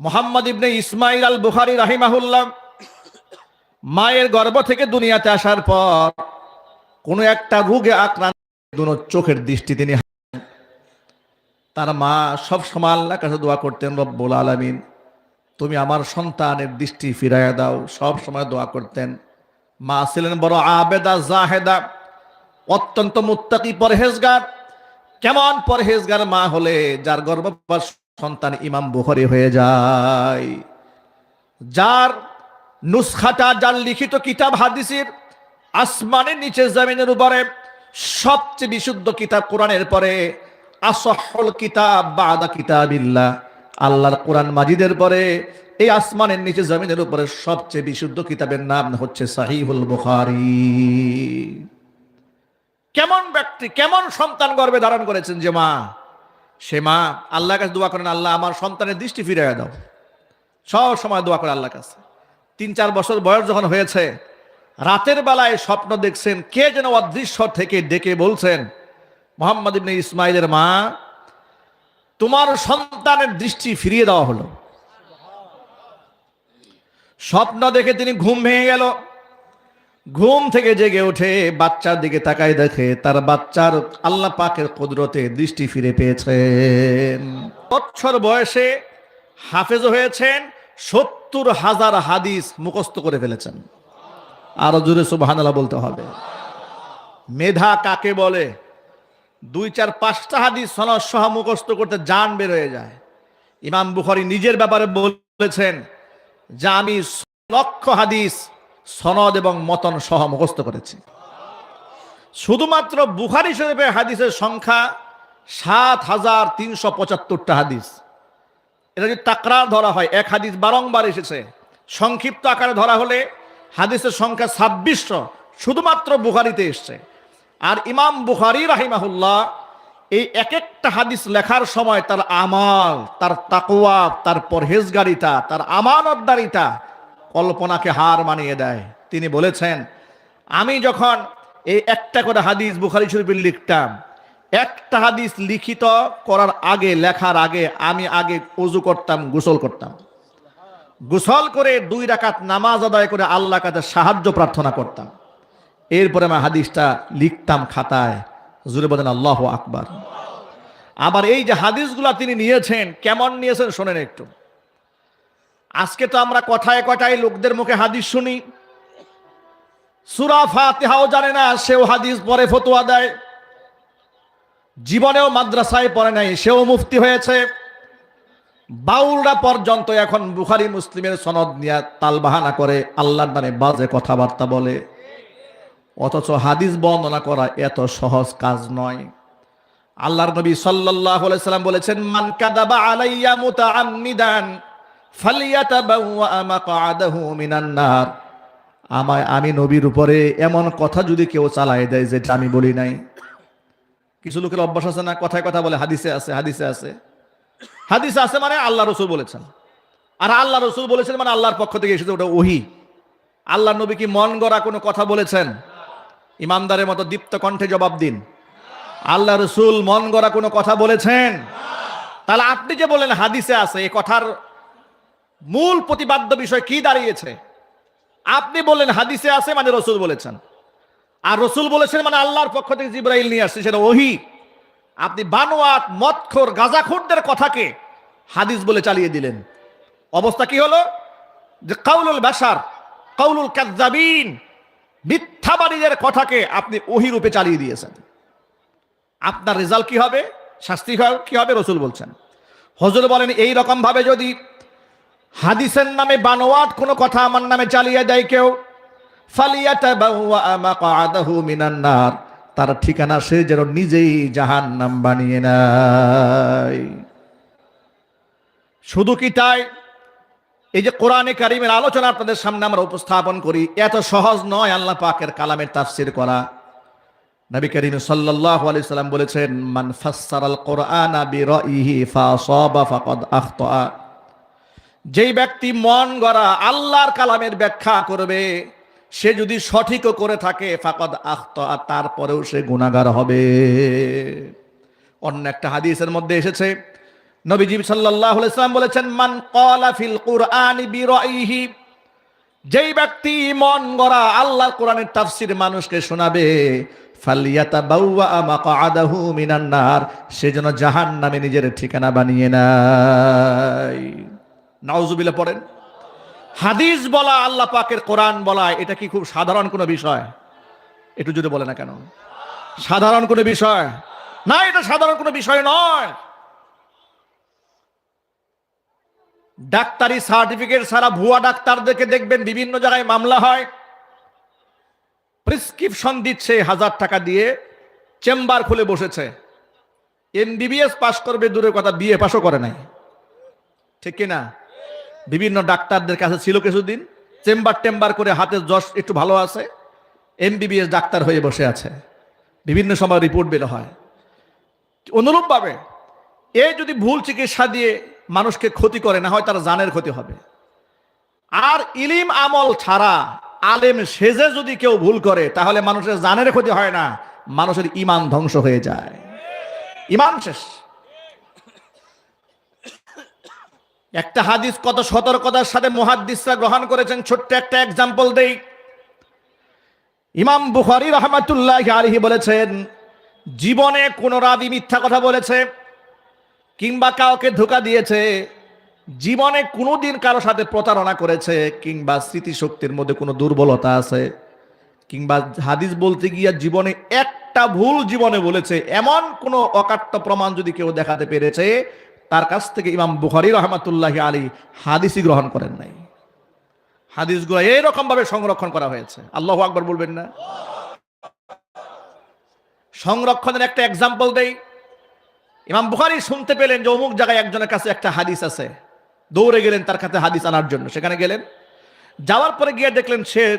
মোহাম্মদ ইবনে ইসমাইল আল বুখারি রাহিমাহুল্লাহ মায়ের গর্ভ থেকে দুনিয়াতে আসার পর কোনো একটা রোগে আক্রান্ত চোখের দৃষ্টি তিনি। তার মা সব সময় আল্লাহর কাছে দোয়া করতেন, রব্বুল আলামিন, তুমি আমার সন্তানের দৃষ্টি ফিরাইয়া দাও। সব সময় দোয়া করতেন। মা ছিলেন বড় আবেদা, জাহেদা, অত্যন্ত মুত্তাকি পরহেজগার। কেমন পরহেজগার মা হলে, যার গর্ভপাত সন্তান ইমাম বুখারি হয়ে যায়। যার নুসখাটা, যার লিখিত কিতাব হাদিসের আসমানের নিচে জমিনের উপরে সবচেয়ে বিশুদ্ধ কিতাব কোরআনের পরে, আসহল কিতাব বাদা কিতাবিল্লাহ। আল্লাহর কোরআন মাজিদের পরে এই আসমানের নিচে জমিনের উপরে সবচেয়ে বিশুদ্ধ কিতাবের নাম হচ্ছে সাহিহুল বুখারী। কেমন ব্যক্তি, কেমন সন্তান গর্বে ধারণ করেছেন যে মা? সে মা, আল্লাহর কাছে দোয়া করেন, আল্লাহ আমার সন্তানের দৃষ্টি ফিরিয়ে দাও। সব সময় দোয়া করে আল্লাহর কাছে। তিন, চার বছর বয়স যখন হয়েছে, রাতের বেলায় স্বপ্ন দেখছেন, কে যেন অদৃশ্য থেকে ডেকে বলছেন, মোহাম্মদ ইবনে ইসমাইলের মা, তোমার সন্তানের দৃষ্টি ফিরিয়ে দেওয়া হলো। স্বপ্ন দেখে তিনি ঘুম ভেঙে গেল। ঘুম থেকে জেগে উঠে বাচ্চার দিকে তাকায় দেখে তার বাচ্চার আল্লাহ পাকের কুদরতে দৃষ্টি ফিরে পেয়েছেন। বছর বয়সে হাফেজ হয়েছেন, সত্তর হাজার হাদিস মুখস্থ করে ফেলেছেন। আরও জোরে সুবহানাল্লাহ বলতে হবে। মেধা কাকে বলে? দুই চার পাঁচটা হাদিস সনদ সহ করতে জান বের হয়ে যায়। ইমাম বুখারি নিজের ব্যাপারে বলেছেন, যে আমি লক্ষ হাদিস সনদ এবং মতন সহ মুখস্থ করেছি। শুধুমাত্র বুখারি শরীফে হাদিসের সংখ্যা সাত হাজার তিনশো পঁচাত্তরটা হাদিস। এটা যদি তাকরার ধরা হয়, এক হাদিস বারংবার এসেছে। সংক্ষিপ্ত আকারে ধরা হলে হাদিসের সংখ্যা ছাব্বিশশো শুধুমাত্র বুখারিতে এসছে। আর ইমাম বুখারি রাহিমাহুল্লাহ এই এক একটা হাদিস লেখার সময় তার আমাল, তার তাকুয়া তার পরহেজগারিতা, তার আমানতদারিতা কল্পনাকে হার মানিয়ে দেয়। তিনি বলেছেন, আমি যখন এই একটা করে হাদিস বুখারি শরীফের লিখতাম, একটা হাদিস লিখিত করার আগে, লেখার আগে, আমি আগে উজু করতাম, গোসল করতাম। গোসল করে দুই রাকাত নামাজ আদায় করে আল্লাহ কাছে সাহায্য প্রার্থনা করতাম। এরপরে আমি হাদিসটা লিখতাম খাতায়। জুড়ে বলেন, আল্লাহ আকবার। আবার এই যে হাদিসগুলা তিনি নিয়েছেন, কেমন নিয়েছেন, শোনেন একটু। আজকে তো আমরা কথায় কথায় লোকদের মুখে হাদিস শুনি। সুরা ফাতিহাও জানে না, সেও হাদিস পরে ফতোয়া দেয়। জীবনেও মাদ্রাসায় পড়ে নাই, সেও মুফতি হয়েছে। বাউলরা পর্যন্ত এখন বুখারি, মুসলিমের সনদ নিয়ে তালবাহানা করে, আল্লাহর নামে বাজে কথাবার্তা বলে। অথচ হাদিস বর্ণনা করা এত সহজ কাজ নয়। আল্লাহর নবী আলাইহি সাল্লাম বলেছেন, মান কাদাবা আলাইয়া মিনান নার আমায়, আমি নবীর উপরে এমন কথা যদি কেউ চালায় দেয়, যেটা আমি বলি নাই। কিছু লোকের অভ্যাস আছে না? কথায় কথা বলে, হাদিসে আছে হাদিসে আছে। হাদিসে আছে মানে আল্লাহ রসুল বলেছেন। আর আল্লাহ রসুল বলেছেন মানে আল্লাহর পক্ষ থেকে এসেছে, ওটা ওহি। আল্লাহ নবী কি মন গড়া কোনো কথা বলেছেন? ইমানদারের মতো দীপ্ত কণ্ঠে জবাব দিন। আল্লাহ রসুল মন গড়া কোনো কথা বলেছেন? তাহলে আপনি যে বলেন হাদিসে আছে, এ কথার মূল প্রতিবাদ্য বিষয় কি দাঁড়িয়েছে? আপনি বললেন, হাদিসে আছে মানে রসুল বলেছেন। আর রসুল বলেছেন মানে আল্লাহর পক্ষ থেকে জিব্রাইল নিয়ে আসছে, সেটা ওহি। আপনি বানোয়াত মৎখর গাজাখোরদের কথাকে হাদিস বলে চালিয়ে দিলেন। অবস্থা কি হলো? যে কাউলুল বাসার কাউলুল কাজ্জাবিন মিথ্যাবাদীদের কথাকে আপনি ওহি রূপে চালিয়ে দিয়েছেন। আপনার রেজাল্ট কি হবে? শাস্তি কি হবে? রসুল বলছেন। হজুর বলেন এই রকম ভাবে যদি হাদিসের নামে বানোয়াট কোনো কথা আমার নামে চালিয়ে দেয় কেউ। ফালিয়াতাবাওয়া মাকআদাহু মিনান নার। তার ঠিকানা সে যেন নিজেই জাহান নাম বানিয়ে নেয়। শুধু কি তাই? এই যে কোরআনে কারিমের আলোচনা আপনাদের সামনে আমরা উপস্থাপন করি, এত সহজ নয় আল্লাহ পাকের কালামের তাফসির করা। নবী করিম সাল্লাল্লাহু আলাইহি সাল্লাম বলেছেন, মান ফাসসারাল কোরআনা বিরাইহি ফাসাবা ফাকাদ আখতা যেই ব্যক্তি মন গড়া আল্লাহর কালামের ব্যাখ্যা করবে, সে যদি সঠিকও করে থাকে, ফাকাদ আখতা তারপরেও সে গুনাহগার হবে। অন্য একটা হাদিসের মধ্যে এসেছে, নবীজি সাল্লাল্লাহু আলাইহি সাল্লাম বলেছেন, মান ক্বালা ফিল কুরআনি বিরাইহি যেই ব্যক্তি মন গড়া আল্লাহর কোরআনের তাফসির মানুষকে শোনাবে সে যেন জাহান্নামে নিজের ঠিকানা বানিয়ে নেয়। নাউজুবিল্লাহ পড়েন। হাদিস বলা, আল্লাহ পাকের কোরআন বলা, এটা কি খুব সাধারণ কোনো বিষয়? একটু যদি বলে না কেন? সাধারণ কোনো বিষয়? না, এটা সাধারণ কোনো বিষয় নয়। ডাক্তারি সার্টিফিকেট ছাড়া ভুয়া ডাক্তারদেরকে দেখবেন, বিভিন্ন জায়গায় মামলা হয়। প্রেসক্রিপশন দিচ্ছে হাজার টাকা দিয়ে, চেম্বার খুলে বসেছে। এমবিবিএস পাশ করবে, দূরের কথা, বিএ পাশও করে নাই। ঠিক কিনা? বিভিন্ন ডাক্তারদের কাছে ছিল কিছুদিন। চেম্বার টেম্বার করে হাতের যশ একটু ভালো আছে। এমবিবিএস ডাক্তার হয়ে বসে আছে। বিভিন্ন সময় রিপোর্ট বের হয়। অনুরূপভাবে এ যদি ভুল চিকিৎসা দিয়ে মানুষকে ক্ষতি করে, না হয় তার জানের ক্ষতি হবে। আর ইলিম আমল ছাড়া আলেম সেজে যদি কেউ ভুল করে, তাহলে মানুষের জানের ক্ষতি হয় না, মানুষের ইমান ধ্বংস হয়ে যায়। ইমান শেষ। একটা হাদিস কত সতর্কতার সাথে মুহাদ্দিসরা গ্রহণ করেছেন, ছোট্ট একটা এক্সাম্পল দেই। ইমাম বুখারী রহমাতুল্লাহ আলহি বলেছেন, জীবনে কোন রাবি মিথ্যা কথা বলেছে কিংবা কাউকে ধোকা দিয়েছে, জীবনে কোনোদিন কারও সাথে প্রতারণা করেছে কিংবা স্মৃতিশক্তির মধ্যে কোনো দুর্বলতা আছে, কিংবা হাদিস বলতে গিয়া জীবনে একটা ভুল জীবনে বলেছে, এমন কোনো অকাট্য প্রমাণ যদি কেউ দেখাতে পেরেছে তার কাছ থেকে ইমাম বুখারি রহমাতুল্লাহ আলী হাদিসই গ্রহণ করেন নাই। হাদিসগুলো এইরকম ভাবে সংরক্ষণ করা হয়েছে। আল্লাহ আকবর বলবেন না। সংরক্ষণের একটা এক্সাম্পল দেই। ইমাম বুখারি শুনতে পেলেন যে অমুক জায়গায় একজনের কাছে একটা হাদিস আছে। দৌড়ে গেলেন তার কাছে হাদিস আনার জন্য। সেখানে গেলেন। যাওয়ার পরে গিয়ে দেখলেন সে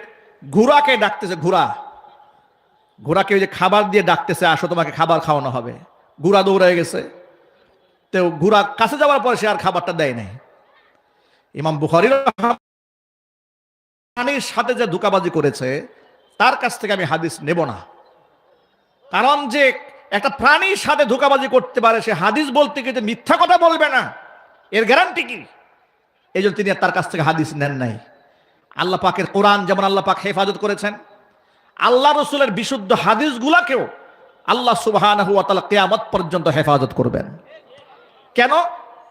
ঘোড়াকে ডাকতেছে, ঘোড়া, ঘোড়াকে ওই যে খাবার দিয়ে ডাকতেছে, আসো তোমাকে খাবার খাওয়ানো হবে। ঘোড়া দৌড়ে গেছে। তো ঘোড়া কাছে যাওয়ার পরে সে আর খাবারটা দেয় নাই। ইমাম বুখারির প্রাণীর সাথে যে ধোকাবাজি করেছে, তার কাছ থেকে আমি হাদিস নেব না। কারণ যে একটা প্রাণীর সাথে ধোকাবাজি করতে পারে, সে হাদিস বলতে গিয়ে মিথ্যা কথা বলবে না, এর গ্যারান্টি কি? এই জন্য তিনি তার কাছ থেকে হাদিস নেন নাই। আল্লাহ পাকের কোরআন যেমন আল্লাহ পাক হেফাজত করেছেন, আল্লাহ রসুলের বিশুদ্ধ হাদিসগুলাকেও আল্লাহ সুবাহ কেয়ামত পর্যন্ত হেফাজত করবেন। কেন?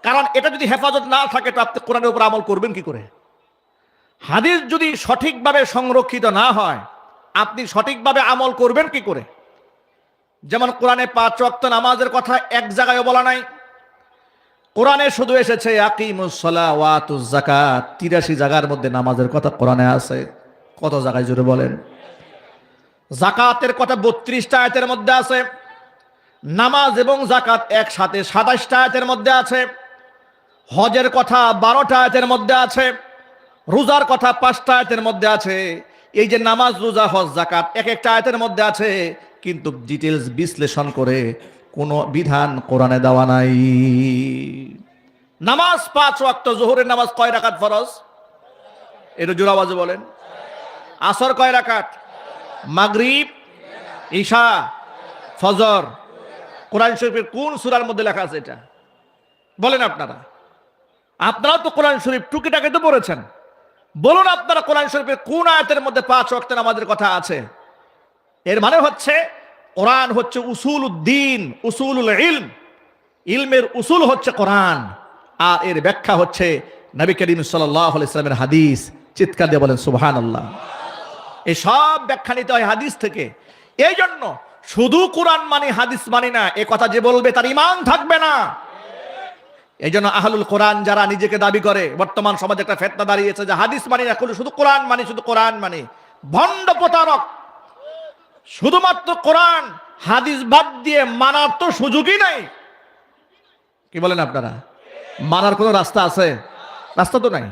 কারণ এটা যদি হেফাজত না থাকে, তো আপনি কোরআনের উপর আমল করবেন কি করে? হাদিস যদি সঠিকভাবে সংরক্ষিত না হয়, আপনি সঠিকভাবে আমল করবেন কি করে? যেমন কোরআনে পাঁচ ওয়াক্ত নামাজের কথা এক জায়গায় বলা নাই। কোরআনে শুধু এসেছে জাকাত তিরাশি জায়গার মধ্যে নামাজের কথা কোরআনে আছে। কত জায়গায় জুড়ে বলেন? জাকাতের কথা বত্রিশটা আয়তের মধ্যে আছে। নামাজ এবং জাকাত একসাথে সাতাশটা আয়তের মধ্যে আছে, হজের কথা বারোটা আয়তের মধ্যে আছে, রোজার কথা পাঁচটা আয়তের মধ্যে আছে, এই যে নামাজ, রোজা, হজ জাকাত এক একটা আয়তের মধ্যে আছে, কিন্তু ডিটেলস বিশ্লেষণ করে কোনো বিধান কোরআনে দেওয়া নাই। নামাজ পাঁচ ওয়াক্ত জোহরের নামাজ কয় রাকাত ফরজ? এটা জোর আওয়াজে বলেন। আসর কয় রাকাত? মাগরিব ঈশা ফজর। কোরআন শরীফের কোন সুরার মধ্যে লেখা আছে এটা? বলেন আপনারা। আপনারাও তো কোরআন শরীফ টুকিটাকে তো পড়েছেন। বলুন আপনারা কোরআন শরীফের কোন আয়াতের মধ্যে পাঁচ ওয়াক্ত আমাদের কথা আছে? এর মানে হচ্ছে, কোরআন হচ্ছে উসুল উদ্দিন উসুলুল ইলম। ইলমের উসুল হচ্ছে কোরআন, আর এর ব্যাখ্যা হচ্ছে নবী করিম সাল্লাহ ইসলামের হাদিস। চিৎকার দিয়ে বলেন সুবহান আল্লাহ এই সব ব্যাখ্যা নিতে হয় হাদিস থেকে। এই জন্য শুধু কোরআন মানি হাদিস মানি না, এ কথা যে বলবে তার ইমান থাকবে না। এই জন্য আহলুল কোরআন যারা নিজেকে দাবি করে, বর্তমান সমাজে একটা ফেতনা দাঁড়িয়েছে যে হাদিস মানি না শুধু কোরআন মানি, শুধু কোরআন মানি। ভণ্ড প্রতারক। শুধুমাত্র কোরআন, হাদিস বাদ দিয়ে মানার তো সুযোগই নাই। কি বলেন আপনারা? মানার কোনো রাস্তা আছে? রাস্তা তো নাই।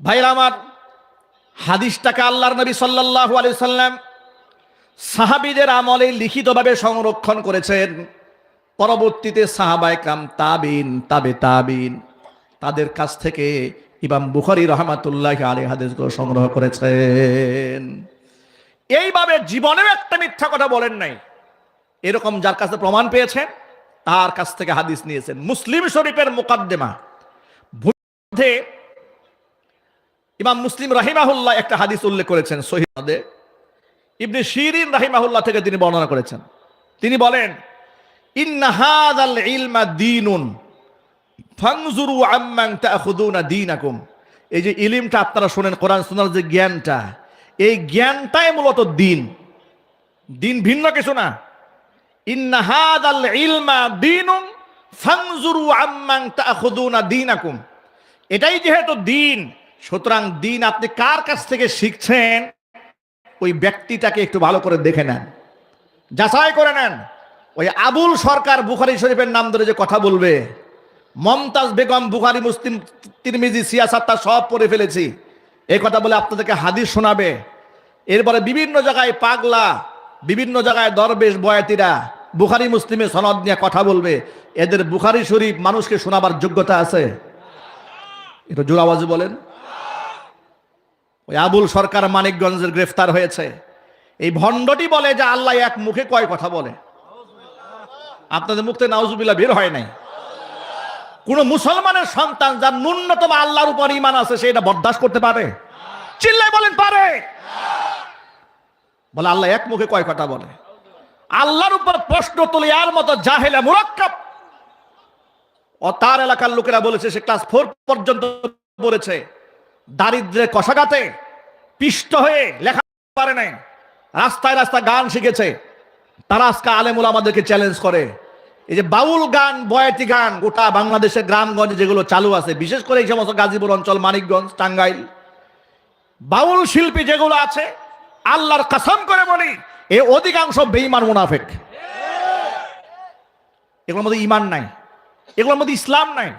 ভাইরা আমার, হাদিসটাকে আল্লাহর নবী সাল্লাল্লাহু আলাইহি সাল্লাম সাহাবীদের আমলে লিখিতভাবে সংরক্ষণ করেছেন। পরবর্তীতে সাহাবায়ে কাম তাবিন, তাবে তাবিন, তাদের কাছ থেকে ইমাম বুখারি রহমাতুল্লাহ আলী হাদিসগুলো সংগ্রহ করেছেন। এইভাবে জীবনেও একটা মিথ্যা কথা বলেন নাই। এরকম যার কাছে প্রমাণ পেয়েছেন, তার কাছ থেকে হাদিস নিয়েছেন। মুসলিম শরীফের মোকাদ্দেমা। ইমাম মুসলিম রাহিমাহুল্লাহ একটা হাদিস উল্লেখ করেছেন সহিদে ইবনে শিরিন রাহিমাহুল্লাহ থেকে তিনি বর্ণনা করেছেন। তিনি বলেন ইন্নাহাদাল ইলমা দীনুন ফাংজুরু আম্মান তাখুদুনা দীনাকুম। এই যে ইলিমটা আপনারা শোনেন, কোরআন শোনার যে জ্ঞানটা, এই জ্ঞানটাই মূলত দিন। দিন ভিন্ন কিছু না। ইন্নাহাদাল ইলমা দীনুন ফাংজুরু আম্মান তাখুদুনা দীনাকুম। এটাই যেহেতু দিন, সুতরাং দিন আপনি কার কাছ থেকে শিখছেন? ওই ব্যক্তিটাকে একটু ভালো করে দেখে নেন। যাচাই করে নেন। ওই আবুল সরকার বুখারি শরীফের নাম ধরে যে কথা বলবে, মমতাজ বেগম, বুখারি, মুসলিম, তিরমিজি সিয়াসাত্তা সব পড়ে ফেলেছি। এই কথা বলে আপনাদেরকে হাদিস শোনাবে। এরপরে বিভিন্ন জায়গায় পাগলা, বিভিন্ন জায়গায় দরবেশ বয়াতিরা বুখারি, মুসলিমে সনদ নিয়ে কথা বলবে। এদের বুখারি শরীফ মানুষকে শোনাবার যোগ্যতা আছে? এটা জোর আওয়াজে বলেন। ওই আবুল সরকার মানিকগঞ্জের গ্রেফতার হয়েছে। এই ভণ্ডটি বলে যে আল্লাহ এক মুখে কয় কথা বলে। আপনাদের মুখ থেকে নাউজুবিল্লাহ বের হয় নাই। কোন মুসলমানের সন্তান যার ন্যূনতম আল্লাহর উপর ইমান আছে, সে এটা বরদাস্ত করতে পারে? চিল্লাই বলেন, পারে। বলে আল্লাহ এক মুখে কয় কথা বলে। আল্লাহর উপর প্রশ্ন তুলে আর মতো জাহেলা মুরাক্কাব। ও তার এলাকার লোকেরা বলেছে, সে ক্লাস ফোর পর্যন্ত পড়েছে। দারিদ্রে কষাঘাতে পিষ্ট হয়ে লেখা পারে নাই। রাস্তায় রাস্তায় গান শিখেছে। তারা আজকে আলেমুল আমাদেরকে চ্যালেঞ্জ করে। এই যে বাউল গান, বয়াতি গান, গোটা বাংলাদেশের গ্রামগঞ্জে যেগুলো চালু আছে, বিশেষ করে এই সমস্ত গাজীপুর অঞ্চল, মানিকগঞ্জ, টাঙ্গাইল, বাউল শিল্পী যেগুলো আছে, আল্লাহর কাসাম করে বলি, এ অধিকাংশ বেঈমান মুনাফেক। এগুলোর মধ্যে ইমান নাই। এগুলোর মধ্যে ইসলাম নাই।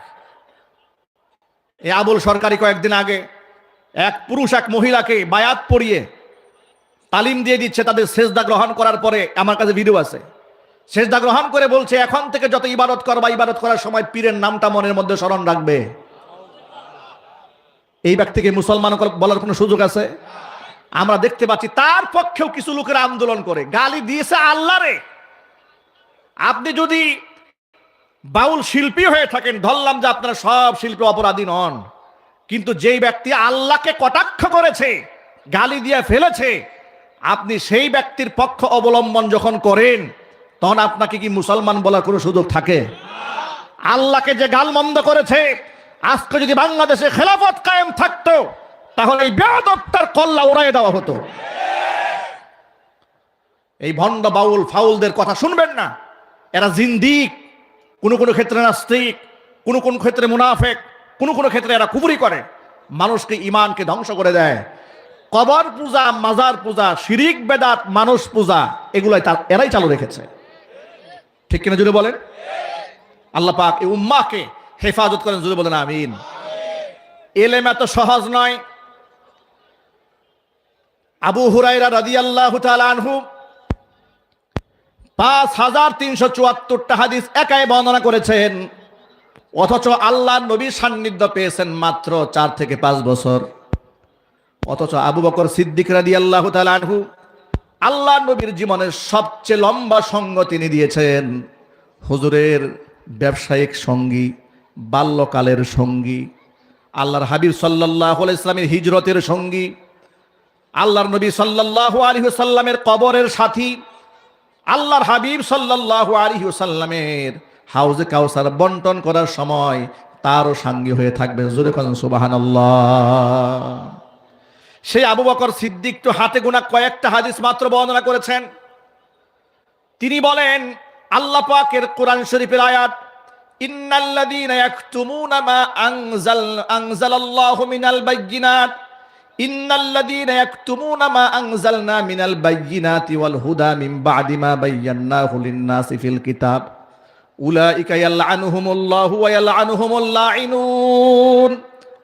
এ আবুল সরকারি কয়েকদিন আগে এক পুরুষ, এক মহিলাকে বায়াত পরিয়ে তালিম দিয়ে দিচ্ছে তাদের সেজদা গ্রহণ করার পরে আমার কাছে ভিডিও আছে। সেজদা গ্রহণ করে বলছে, এখন থেকে যত ইবাদত করবা, ইবাদত করার সময় পীরের নামটা মনের মধ্যে স্মরণ রাখবে। এই ব্যক্তিকে মুসলমান বলার কোনো সুযোগ আছে? আমরা দেখতে পাচ্ছি, তার পক্ষেও কিছু লোকের আন্দোলন করে। গালি দিয়েছে আল্লাহরে আপনি যদি বাউল শিল্পী হয়ে থাকেন, ধরলাম যে আপনারা সব শিল্পী অপরাধী নন। কিন্তু যেই ব্যক্তি আল্লাহকে কটাক্ষ করেছে, গালি দিয়ে ফেলেছে, আপনি সেই ব্যক্তির পক্ষ অবলম্বন যখন করেন, তখন আপনাকে কি মুসলমান বলার কোনো সুযোগ থাকে? আল্লাহকে যে গালমন্দ করেছে, আজকে যদি বাংলাদেশে খেলাফত কায়েম থাকতো, তাহলে এই বেয়াদবটার কল্লা উড়াই দেওয়া হতো। এই ভণ্ড বাউল ফাউলদের কথা শুনবেন না। এরা জিন্দিক, কোনো কোনো ক্ষেত্রে নাস্তিক, কোনো কোন ক্ষেত্রে মুনাফেক। কোনো কোনো ক্ষেত্রে এরা কুবুরি করে। মানুষকে ইমানকে ধ্বংস করে দেয়। কবর পূজা, মাজার পূজা, শিরিক, বেদাত, মানুষ পূজা, এগুলাই তার, এরাই চালু রেখেছে। ঠিক কিনা জুড়ে বলেন? আল্লাহ পাক এই উম্মাকে হেফাজত করেন জুড়ে বলেন আমিন। এলেম এত সহজ নয়। আবু হুরাইরা রাদি আল্লাহ আনহু পাঁচ হাজার তিনশো চুয়াত্তরটা হাদিস একাই বর্ণনা করেছেন। অথচ আল্লাহ নবীর সান্নিধ্য পেয়েছেন মাত্র চার থেকে পাঁচ বছর। অথচ আবু বকর সিদ্দিক রাদি আল্লাহ আনহু আল্লাহ নবীর জীবনের সবচেয়ে লম্বা সঙ্গ তিনি দিয়েছেন। হুজুরের ব্যবসায়িক সঙ্গী, বাল্যকালের সঙ্গী, আল্লাহর হাবিব সাল্লাহ ইসলামের হিজরতের সঙ্গী, আল্লাহর নবী সাল্লাহ আলী সাল্লামের কবরের সাথী, আল্লাহর হাবিব সাল্লাল্লাহু আলাইহি ওয়াসাল্লামের হাউজে কাউসার বন্টন করার সময় তারও সাঙ্গী হয়ে থাকবে জোরে করেন সুবহানাল্লাহ। সেই আবু বকর সিদ্দিক তো হাতে গোনা কয়েকটা হাদিস মাত্র বর্ণনা করেছেন। তিনি বলেন, আল্লাহ পাকের কোরআন শরীফের আয়াত, ইন্নাল্লাযীনা ইয়াকতুমুনা মা আনজাল, আনজালাল্লাহু মিনাল বায়্যিনাত ইন্নাল্লাযীনা ইয়াকতুমুনা মা আনজালনা মিনাল বায়্যিনাতি ওয়াল হুদা মিন বা'দি মা বায়্যানাহু লিন-নাসি ফিল কিতাব।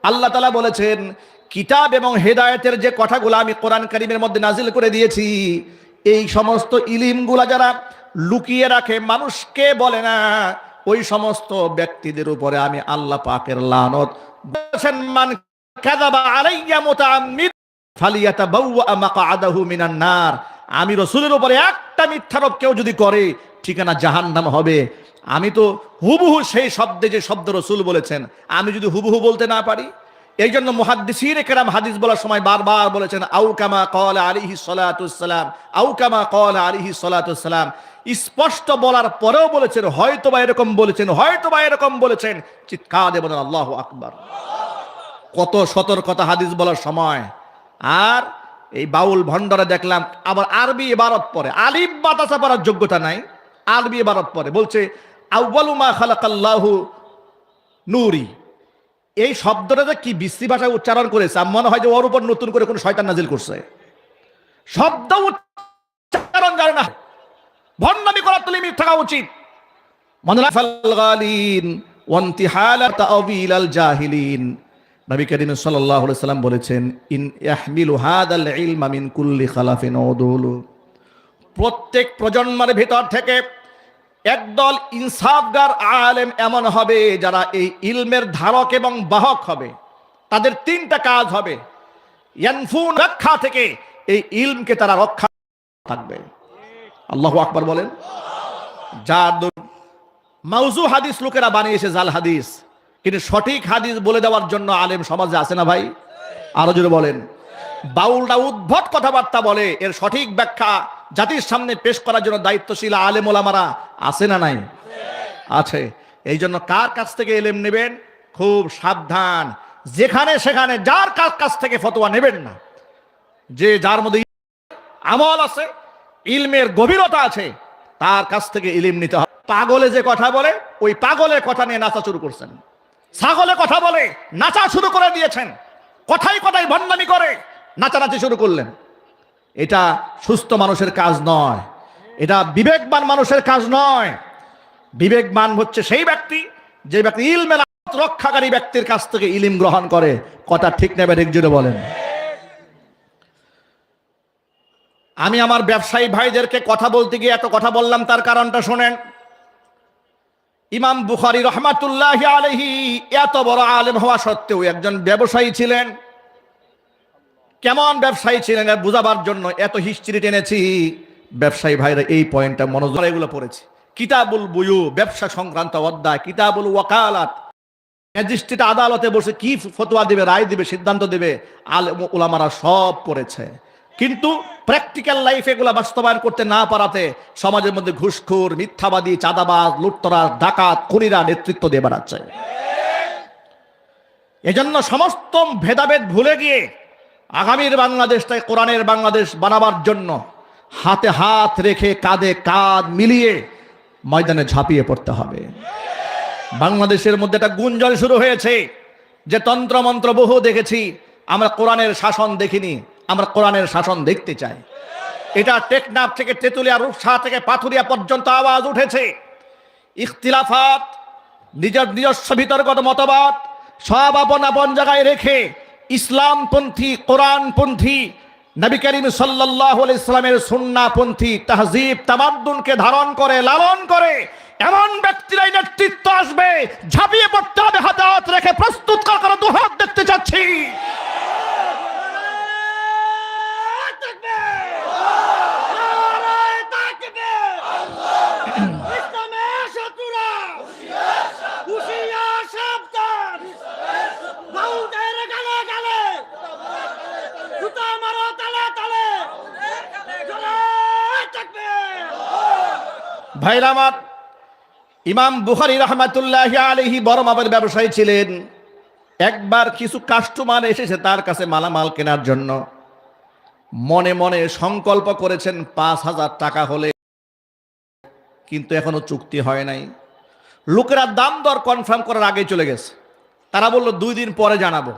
আল্লাহ তাআলা বলেছেন, কিতাব এবং হেদায়েতের যে কথাগুলো আমি কোরআন কারীমের মধ্যে নাজিল করে দিয়েছি, এই সমস্ত ইলিমগুলা যারা লুকিয়ে রাখে, মানুষকে বলে না, ওই সমস্ত ব্যক্তিদের উপরে আমি আল্লাহ পাকের লানত বলেছেন, মান কাযাবা আলাইয়া মুতাআম্মিদ ফালিয়াতাবাওয়া মাকআদাহু মিনান আমি রসুলের উপরে একটা মিথ্যারোপ কেউ যদি করে, ঠিকানা জাহান্নাম হবে। আমি তো হুবহু সেই শব্দে যে শব্দ রসুল বলেছেন, আমি যদি হুবহু বলতে না পারি, এই জন্য মুহাদ্দিসির কেরাম হাদিস বলার সময় বারবার বলেছেন আউকামা কল আলিহি সালাতুসালাম আউকামা কল আলিহি সালাতুসালাম স্পষ্ট বলার পরেও বলেছেন হয়তো বা এরকম বলেছেন হয়তো বা এরকম বলেছেন, চিৎকার দেবেন আল্লাহ আকবার। কত সতর্কতা হাদিস বলার সময়। আর এই বাউল ভণ্ডরে দেখলাম, আবার আরবি ইবারত পরে, আলিফ বাতাসা পড়ার যোগ্যতা নাই, আরবি ইবারত পরে, বলছে আউ্বালুমা খালাকাল্লাহু নুরি। এই শব্দটা যে কি বিশ্রী ভাষায় উচ্চারণ করেছে, আমার মনে হয় যে ওর উপর নতুন করে কোন শয়তান নাজিল করছে। শব্দ উচ্চারণ জানে না। ভণ্ডামি করার তুলি থাকা উচিত। মনে রাখালিন ওয়ান্তিহালা তাওবিল আল জাহিলিন। নবী করিম সাল্লাল্লাহু আলাইহি সাল্লাম বলেছেন, ইন ইয়াহমিলু হাদাল ইলমা মিন কুল্লি খালাফিন উদুলু প্রত্যেক প্রজন্মের ভিতর থেকে একদল ইনসাফগার আলেম এমন হবে যারা এই ইলমের ধারক এবং বাহক হবে। তাদের তিনটা কাজ হবে। রক্ষা থেকে এই ইলমকে তারা রক্ষা থাকবে। আল্লাহ আকবর বলেন। যার মাউজু হাদিস লোকেরা বানিয়েছে জাল হাদিস। কিন্তু সঠিক হাদিস বলে দেওয়ার জন্য আলেম সমাজে আছে না ভাই? আরও জোরে বলেন। বাউলটা উদ্ভট কথাবার্তা বলে, এর সঠিক ব্যাখ্যা জাতির সামনে পেশ করার জন্য দায়িত্বশীল আলেম ওলামারা আছে না নাই? আছে। এই জন্য কার কাছ থেকে এলেম নেবেন? খুব সাবধান। যেখানে সেখানে যার কার কাছ থেকে ফতোয়া নেবেন না। যে যার মধ্যে আমল আছে, ইলমের গভীরতা আছে, তার কাছ থেকে ইলিম নিতে হবে। পাগলে যে কথা বলে, ওই পাগলের কথা নিয়ে নাচা শুরু করছেন। ছাগলে কথা বলে, নাচা শুরু করে দিয়েছেন। কথাই কথাই ভণ্ডামি করে নাচানাচি শুরু করলেন। এটা সুস্থ মানুষের কাজ নয়। এটা বিবেকবান মানুষের কাজ নয়। বিবেকবান হচ্ছে সেই ব্যক্তি, যে ব্যক্তি ইলমের রক্ষাকারী ব্যক্তির কাছ থেকে ইলিম গ্রহণ করে। কথা ঠিক নেবে ঠিক জুড়ে বলেন। আমি আমার ব্যবসায়ী ভাইদেরকে কথা বলতে গিয়ে এত কথা বললাম, তার কারণটা শোনেন। ইমাম বুখারি রহমাতুল্লাহ আলহি এত বড় আলেম হওয়া সত্ত্বেও একজন ব্যবসায়ী ছিলেন। কেমন ব্যবসায়ী ছিলেন বুঝাবার জন্য এত হিস্ট্রি টেনেছি? ব্যবসায়ী ভাইরা এই পয়েন্টটা মনোযোগ এগুলো পড়েছি। কিতাবুল বুয়ু, ব্যবসা সংক্রান্ত অধ্যায়, কিতাবুল ওয়াকালাত। ম্যাজিস্ট্রেট আদালতে বসে কি ফতোয়া দিবে, রায় দিবে, সিদ্ধান্ত দিবে, আল ওলামারা সব পড়েছে। কিন্তু প্র্যাকটিক্যাল লাইফ এগুলো বাস্তবায়ন করতে না পারাতে সমাজের মধ্যে ঘুষখোর, মিথ্যাবাদী, চাঁদাবাজ, লুটতরাজ, ডাকাত, খুনিরা নেতৃত্ব দিয়ে বেড়াচ্ছে। এজন্য সমস্ত ভেদাভেদ ভুলে গিয়ে আগামীর বাংলাদেশটাকে কোরআনের বাংলাদেশ বানাবার জন্য হাতে হাত রেখে কাঁধে কাঁধ মিলিয়ে ময়দানে ঝাঁপিয়ে পড়তে হবে। বাংলাদেশের মধ্যে একটা গুঞ্জন শুরু হয়েছে যে তন্ত্রমন্ত্র বহু দেখেছি, আমরা কোরআনের শাসন দেখিনি, আমরা কোরআনের শাসন দেখতে চাই। এটা টেকনাফ থেকে তেতুলিয়া, রূপসা থেকে পাথুরিয়া পর্যন্ত আওয়াজ উঠেছে। ইখতিলাফাত, নিজের নিজস্ব বিতর্কত মতবাদ, সব আপন আপন জায়গায় রেখে ইসলামপন্থী কোরআনপন্থী নবী করিম সাল্লাহ ইসলামের সুন্নাপন্থী তাহজিব তামাদ্দুনকে ধারণ করে লালন করে এমন ব্যক্তিরাই নেতৃত্ব আসবে ঝাঁপিয়ে পড়তে হবে হাতে হাত রেখে প্রস্তুত করার করে দুহাত দেখতে চাচ্ছি ইসলামের শত্রুরা হুশিয়ার সাবধান বাউলদের গালে গালে জুতা মারো তালে তালে জোরে থাকবে ভাইরা আমার, ইমাম বুখারি রহমাতুল্লাহ আলহি বড় মাপের ব্যবসায়ী ছিলেন। একবার কিছু কাস্টমার এসেছে তার কাছে মালামাল কেনার জন্য। মনে মনে সংকল্প করেছেন, পাঁচ হাজার টাকা হলে। কিন্তু এখনও চুক্তি হয় নাই। লোকেরা দাম দর কনফার্ম করার আগে চলে গেছে। তারা বলল, দুই দিন পরে জানাব।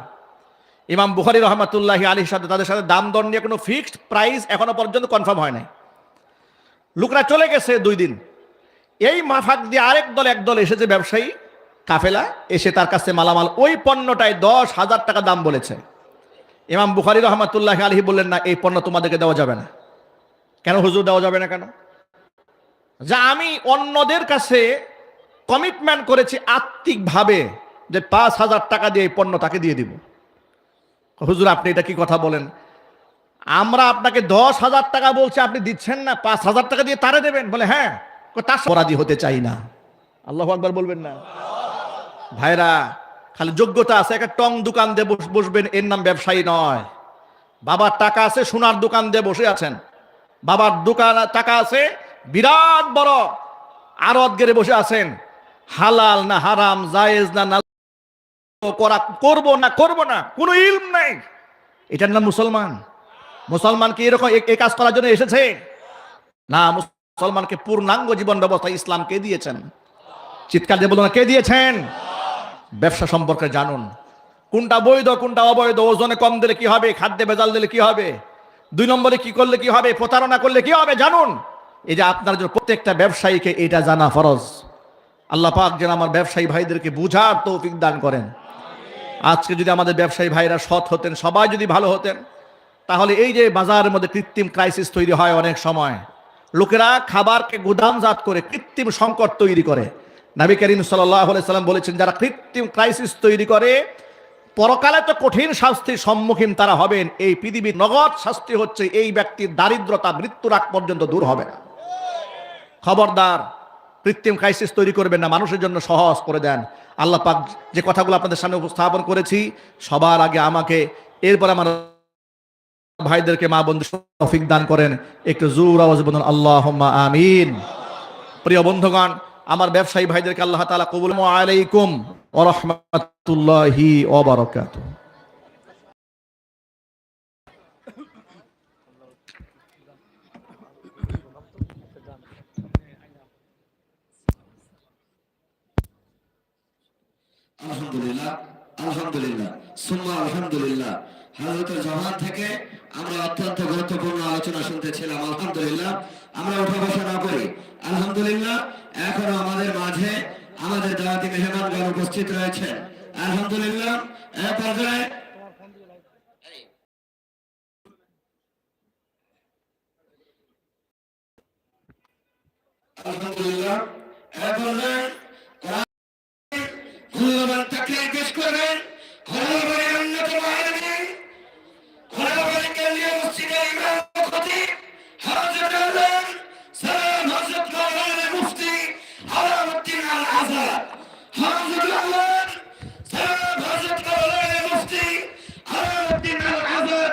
ইমাম বুখারি রহমাতুল্লাহ আলীর সাথে, তাদের সাথে দাম দর নিয়ে কোনো ফিক্সড প্রাইস এখনও পর্যন্ত কনফার্ম হয় নাই। লোকরা চলে গেছে দুই দিন। এই মাফাক দিয়ে আরেক দল, এক দল এসেছে ব্যবসায়ী, কাফেলা, এসে তার কাছে মালামাল। ওই পণ্যটায় দশ হাজার টাকা দাম বলেছে। ইমাম বুখারি রহমাতুল্লাহ আলহি বললেন, না, এই পণ্য তোমাদেরকে দেওয়া যাবে না। কেন হুজুর দেওয়া যাবে না কেন? যা আমি অন্যদের কাছে কমিটমেন্ট করেছি আত্মিকভাবে যে পাঁচ হাজার টাকা দিয়ে এই পণ্য তাকে দিয়ে দিব। হুজুর, আপনি এটা কি কথা বলেন? আমরা আপনাকে দশ হাজার টাকা বলছি, আপনি দিচ্ছেন না, পাঁচ হাজার টাকা দিয়ে তারে দেবেন? বলে হ্যাঁ। তার অপরাধী হতে চাই না। আল্লাহ আকবার বলবেন না। ভাইরা খালি যোগ্যতা আছে একটা টং দোকান দিয়ে বসবেন এর নাম ব্যবসায়ী নয়। বাবার টাকা আছে সোনার দোকান দিয়ে বসে আছেন। বাবার দোকান টাকা আছে বিরাট বড় আরত গেড়ে বসে আছেন। হালাল না হারাম জায়েজ না না করা করব না করব না কোনো ইলম নাই। এটার নাম মুসলমান। মুসলমান কি এরকম এ- এই কাজ করার জন্য এসেছে? না মুসলমানকে পূর্ণাঙ্গ জীবন ব্যবস্থা ইসলাম কে দিয়েছেন? চিৎকার দিয়ে বলুন কে দিয়েছেন? ব্যবসা সম্পর্কে জানুন। কোনটা বৈধ, কোনটা অবৈধ, ওজনে কম দিলে কি হবে, খাদ্যে ভেজাল দিলে কি হবে, দুই নম্বরে কি করলে কি হবে, প্রতারণা করলে কি হবে, জানুন। এই যে আপনার জন্য প্রত্যেকটা ব্যবসায়ীকে এটা জানা ফরজ। আল্লাহ পাক যেন আমার ব্যবসায়ী ভাইদেরকে বুঝার তৌফিক দান করেন। আজকে যদি আমাদের ব্যবসায়ী ভাইরা সৎ হতেন, সবাই যদি ভালো হতেন, তাহলে এই যে বাজারের মধ্যে কৃত্রিম ক্রাইসিস তৈরি হয় অনেক সময়। লোকেরা খাবারকে গুদামজাত করে কৃত্রিম সংকট তৈরি করে। নবী করিম সাল্লাম বলেছেন, যারা কৃত্রিম ক্রাইসিস তৈরি করে, পরকালে তো কঠিন শাস্তির সম্মুখীন তারা হবেন। এই পৃথিবীর নগদ শাস্তি হচ্ছে এই ব্যক্তির দারিদ্রতা, মৃত্যুর আগ পর্যন্ত দূর হবে না। খবরদার, কৃত্রিম ক্রাইসিস তৈরি করবেন না, মানুষের জন্য সহজ করে দেন। আল্লাহ পাক যে কথাগুলো আপনাদের সামনে উপস্থাপন করেছি, সবার আগে আমাকে, এরপর আমার ভাইদেরকে মা বন্ধু তৌফিক দান করেন। একটু জোর আওয়াজ বলুন আল্লাহ আমিন। প্রিয় বন্ধুগণ, আমার ব্যবসায়ী ভাইদেরকে আল্লাহ তাআলা কবুল আলাইকুম রাহমাতুল্লাহি ওয়া বারাকাতুহু। আলহামদুলিল্লাহ আলহামদুলিল্লাহ। সুম্মা আলহামদুলিল্লাহ। হযরতের জবান থেকে আমরা অত্যন্ত গুরুত্বপূর্ণ আলোচনা শুনতেছিলাম, আলহামদুলিল্লাহ। আমরা উঠা বসা না করি। আলহামদুলিল্লাহ, এখনও আমাদের মাঝে আমাদের দাওয়াতি মেহমানগণ উপস্থিত রয়েছেন। আলহামদুলিল্লাহ, এ পর্যায়ে আলহামদুলিল্লাহ, এ পর্যায়ে মূল্যবান তাকলিফ পেশ করবেন খোলাবাড়ির অন্যতম ইমাম ও খতিব হযরত আলম সালাম হযরত মাওলানা মুফতি আলাউদ্দিন আল আজাদ হযরত আলম সালাম হযরত মাওলানা মুফতি আলাউদ্দিন আল আজাদ